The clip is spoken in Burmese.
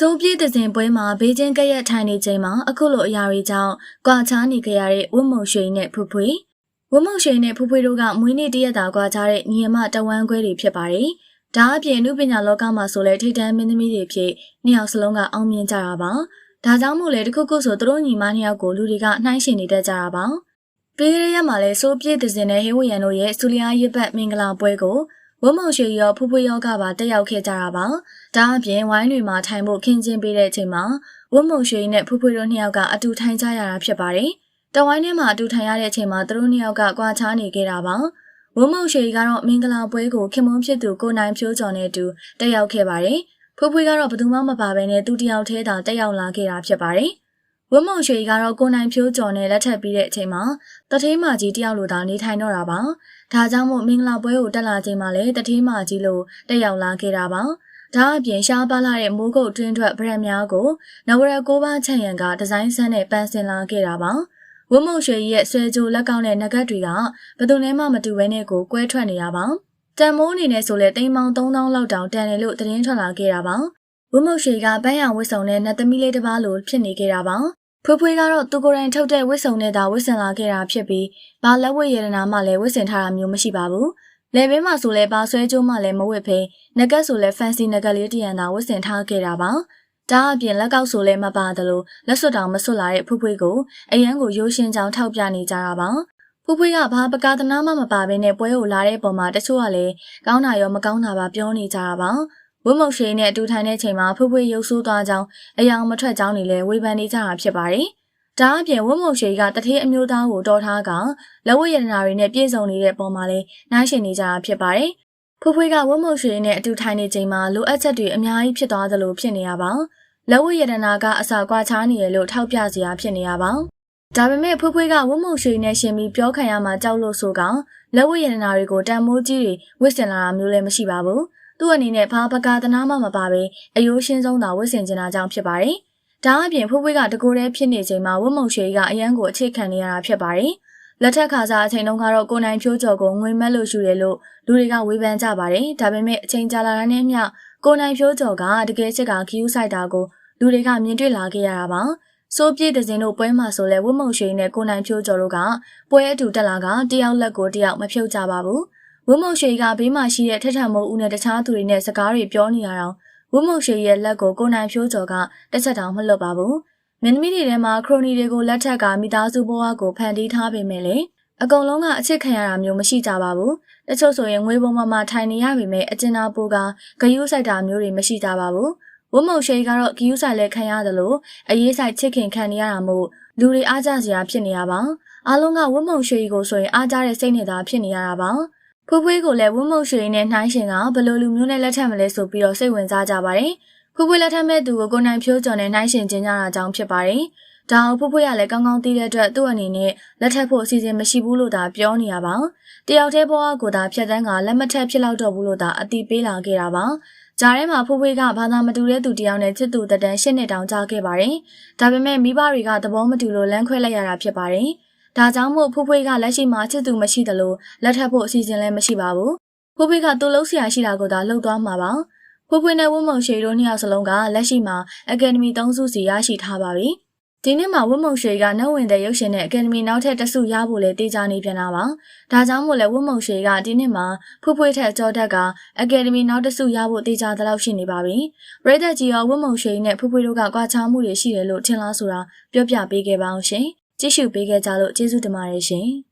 စိုးပြေးတဲ့စဉ်ပွဲမှာဘေးချင်းကက်ရက်ထိုင်နေချိန်မှာအခုလိုအရာတွေကြောင့်ကြွာချားနေကြရတဲ့ဝတ်မုံရွှေနဲ့ဖူဖွေဝတ်မုံရွှေနဲ့ဖူဖွေတို့ကမွေးနေ့တရက်တာကြွာချားတဲ့ညီအမတဝမ်းခွဲတွေဖြစ်ပါတယ်။ဒါအပြင်အမှုပညာလောကမှာဆိုလဲထိတန်းမင်းသမီးတွေဖြစ်နှစ်ယောက်စလုံးကအောင်မြင်ကြတာပါ။ဒါကြောင့်မို့လဲတခုခုဆိုသူတို့ညီမနှစ်ယောက်ကိုလူတွေကနှိုင်းရှင်နေတတ်ကြတာပါ။ပေးရရက်မှာလဲစိုးပြေးတဲ့စဉ်နဲ့ဟေဝရန်တို့ရဲ့စူလီယာရစ်ပတ်မင်္ဂလာပွဲကို ဝမုံရွှေရောဖူးဖူးရောကပါတက်ရောက်ခဲ့ကြတာပါ။ဒါအပြင်ဝိုင်းတွေမှာထိုင်ဖို့ခင်းကျင်းပေးတဲ့အချိန်မှာဝမုံရွှေနဲ့ဖူးဖူးတို့နှစ်ယောက်ကအတူထိုင်ကြရတာဖြစ်ပါတယ်။တဝိုင်းထဲမှာအတူထိုင်ရတဲ့အချိန်မှာသူတို့နှစ်ယောက်ကကြွာချားနေခဲ့တာပါ။ဝမုံရွှေကတော့မင်္ဂလာပွဲကိုခင်မုန်းဖြစ်သူကိုနိုင်ဖြိုးကျော်နဲ့အတူတက်ရောက်ခဲ့ပါတယ်။ဖူးဖူးကတော့ဘယ်သူမှမပါဘဲနဲ့သူတယောက်တည်းသာတက်ရောက်လာခဲ့တာဖြစ်ပါတယ်။ ဝမုံရွှေကတော့ကိုနိုင်ဖြိုးကျော်နဲ့လက်ထပ်ပြီးတဲ့အချိန်မှာတထေးမကြီးတယောက်လိုသာနေထိုင်တော့တာပါ။ဒါကြောင့်မို့မင်္ဂလာပွဲကိုတက်လာချိန်မှာလည်းတထေးမကြီးလိုတက်ရောက်လာခဲ့တာပါ။ဒါအပြင်ရှားပါလာတဲ့မိုးကုတ်တွင်းထွက်ဗရက်များကိုနဝရကိုပါချန်ရန်ကဒီဇိုင်းဆန်းနဲ့ပန်းစင်လာခဲ့တာပါ။ဝမုံရွှေရဲ့ဆွဲကြိုလက်ကောက်တဲ့နဂတ်တွေကဘယ်သူနဲ့မှမတူဘဲနဲ့ကိုကွဲထွက်နေရပါ။တန်မိုးအနေနဲ့ဆိုလဲတိမ်မောင်3000လောက်တောင်တန်တယ်လို့သတင်းထွက်လာခဲ့တာပါ။ ဝမုံရွှေကပန်းရံဝစ်စုံနဲ့နတ်သမီးလေးတစ်ပါးလိုဖြစ်နေခဲ့တာပါ။ဖွေးဖွေးကတော့သူကိုယ်တိုင်ထုတ်တဲ့ဝစ်စုံနဲ့သာဝစ်ဆင်လာခဲ့တာဖြစ်ပြီးဘာလက်ဝတ်ရတနာမှလည်းဝစ်ဆင်ထားတာမျိုးမရှိပါဘူး။လေဘင်းမှာဆိုလဲဘာဆွဲကြိုးမှလည်းမဝစ်ဖဲငကက်ဆိုလဲ fancy ငကက်လေးတရံသာဝစ်ဆင်ထားခဲ့တာပါ။ဒါအပြင်လက်ကောက်ဆိုလဲမပါသလိုလက်စွပ်တောင်မစွတ်လာတဲ့ဖွေးဖွေးကိုအရန်ကိုရိုးရှင်းကြောင်ထောက်ပြနေကြတာပါ။ဖွေးဖွေးကဘာပကာသနာမှမပါဘဲနဲ့ပွဲကိုလာတဲ့ပုံမှာတချို့ကလည်းကောင်းတာရောမကောင်းတာပါပြောနေကြတာပါ။ ဝတ်မုံရှိနဲ့အတူထိုင်တဲ့ချိန်မှာဖွေးဖွေးရုပ်ဆိုးသွားကြောင်းအယောင်မထွက်ကြောင်းနေလဲဝေဖန်နေကြတာဖြစ်ပါတယ်။ဒါအပြင်ဝတ်မုံရှိကတထေးအမျိုးသားကိုတော်ထားကလက်ဝတ်ရတနာတွေနဲ့ပြည့်စုံနေတဲ့ပုံမှာလဲနိုင်ရှင်နေကြတာဖြစ်ပါတယ်။ဖူးဖွေးကဝတ်မုံရှိနဲ့အတူထိုင်နေချိန်မှာလိုအပ်ချက်တွေအများကြီးဖြစ်သွားသလိုဖြစ်နေရပါ။လက်ဝတ်ရတနာကအစာကွာခြားနေရလို့ထောက်ပြစရာဖြစ်နေရပါ။ဒါပေမဲ့ဖူးဖွေးကဝတ်မုံရှိနဲ့ရှင်ပြီးပြောခံရမှာကြောက်လို့ဆိုကလက်ဝတ်ရတနာတွေကိုတန်မိုးကြီးတွေဝစ်စင်လာတာမျိုးလည်းမရှိပါဘူး။ သူ့အနေနဲ့ဘာပကာသနာမှမပါဘဲအယိုးရှင်းဆုံးသာဝစ်စင်ကျင်တာကြောင့်ဖြစ်ပါတယ်။ဒါအပြင်ဖိုးဖွေးကတကူတည်းဖြစ်နေချိန်မှာဝတ်မုံရွှေကအရန်ကိုအခြေခံနေရတာဖြစ်ပါတယ်။လက်ထက်ခါစားအချိန်တုန်းကတော့ကိုနိုင်ဖြိုးကျော်ကိုငွေမက်လို့ယူတယ်လို့လူတွေကဝေဖန်ကြပါတယ်။ဒါပေမဲ့အချိန်ကြာလာတဲ့မျှကိုနိုင်ဖြိုးကျော်ကတကယ်ချစ်ကခီးယူဆိုင်တာကိုလူတွေကမြင်တွေ့လာခဲ့ရတာပါ။စိုးပြည့်တဲ့စဉ်တို့ပွဲမှာဆိုလဲဝတ်မုံရွှေနဲ့ကိုနိုင်ဖြိုးကျော်တို့ကပွဲအတူတက်လာကတယောက်လက်ကိုတယောက်မဖြုတ်ကြပါဘူး။ ဝတ်မုံရွှေကဘေးမှာရှိတဲ့ထထမိုးဦးနဲ့တခြားသူတွေနဲ့စကားတွေပြောနေရအောင်ဝုမုံရှိရဲ့လက်ကိုကိုနိုင်ဖြိုးကျော်ကတစ်ချက်တောင်မလွတ်ပါဘူး။မင်းသမီးတွေထဲမှာခရိုနီတွေကိုလက်ထက်ကမိသားစုဘဝကိုဖန်တီးထားပေမဲ့လေအကုန်လုံးကအချစ်ခံရတာမျိုးမရှိကြပါဘူး။တချို့ဆိုရင်ငွေပုံမှာမှထိုင်နေရပေမဲ့အကျဉ်းသားပိုးကဂယုဆိုင်တာမျိုးတွေမရှိကြပါဘူး။ဝုမုံရှိကတော့ဂယုဆိုင်လဲခံရတယ်လို့အရေးဆိုင်ချစ်ခင်ခံနေရတာမို့လူတွေအားကြစရာဖြစ်နေရပါ။အားလုံးကဝုမုံရှိကိုဆိုရင်အားကြတဲ့စိတ်နဲ့သာဖြစ်နေရတာပါ။ ဖွေးဖွေးကိုလည်းဝုံမုံရွှေနဲ့နှိုင်းရှင်ကဘလို့လူမျိုးနဲ့လက်ထပ်မလဲဆိုပြီးတော့စိတ်ဝင်စားကြပါတယ်။ဖွေးဖွေးလက်ထပ်မဲ့သူကိုကိုနိုင်ဖြိုးကျော်နဲ့နှိုင်းရှင်ကျင်းကြတာကြောင့်ဖြစ်ပါတယ်။ဒါအောင်ဖွေးဖွေးကလည်းကောင်းကောင်းသိတဲ့အတွက်သူ့အနေနဲ့လက်ထပ်ဖို့အစီအစဉ်မရှိဘူးလို့သာပြောနေရပါ။တယောက်တည်းဘဝကိုသာဖြတ်တန်းကလက်မထက်ဖြစ်လောက်တော့ဘူးလို့သာအတိပေးလာခဲ့တာပါ။ကြားထဲမှာဖွေးဖွေးကဘာသာမတူတဲ့သူတယောက်နဲ့ချစ်သူတတန်းရှစ်နှစ်တောင်ကြာခဲ့ပါတယ်။ဒါပေမဲ့မိဘတွေကသဘောမတူလို့လမ်းခွဲလိုက်ရတာဖြစ်ပါတယ်။ ဒါကြောင့်မို့ဖိုးဖွေးကလက်ရှိမှာချစ်သူမရှိသလိုလက်ထပ်ဖို့အစီအစဉ်လည်းမရှိပါဘူး။ဖိုးဖွေးကသူ့လုံးဆရာရှိတာကိုသာလှုပ်သွားမှာပါ။ဖိုးဖွေးနဲ့ဝုံမုံရှေတို့နှစ်ယောက်စလုံးကလက်ရှိမှာအကယ်ဒမီ၃စုစီရရှိထားပါပြီ။ဒီနေ့မှာဝုံမုံရှေကနှုတ်ဝင်တဲ့ရုပ်ရှင်နဲ့အကယ်ဒမီနောက်ထပ်တစုရဖို့လဲတေးကြနေပြန်တာပါ။ဒါကြောင့်မို့လဲဝုံမုံရှေကဒီနေ့မှာဖွဖွေးထက်ကြောတက်ကအကယ်ဒမီနောက်တစုရဖို့တေးကြတဲ့လောက်ရှိနေပါပြီ။ပရိသတ်ကြီးရောဝုံမုံရှေနဲ့ဖွဖွေးတို့ကကြွားချမှုတွေရှိတယ်လို့ထင်လားဆိုတာပြောပြပေးခဲ့ပါအောင်ရှင်။ ကြည့်ရှုပေးခဲ့ကြလို့ကျေးဇူးတင်ပါတယ်ရှင်။